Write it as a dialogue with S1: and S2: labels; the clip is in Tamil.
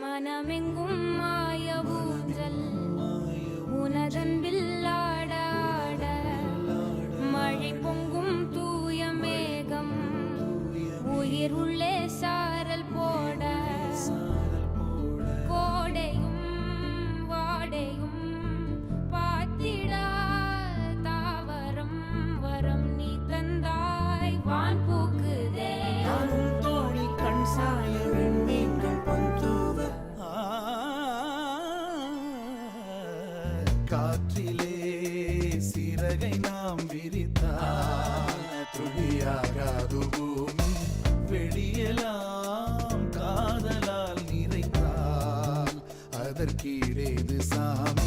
S1: மனமெங்கும் மாய ஊஞ்சல் உனதன்பில் ஆட மழை பொங்கும் தூய மேகம் உயிர் உள்ளே சாரல் போட. கோடையும் வாடையும் பாத்திடா தாவரம் வரம் நீ தந்தாய். வான்
S2: காற்றிலே சிறகை நாம் விரித்தால் துளியாகாது பூமி வெளியெல்லாம் காதலால் நிறைத்தால் அதற்கீழேது சாமி.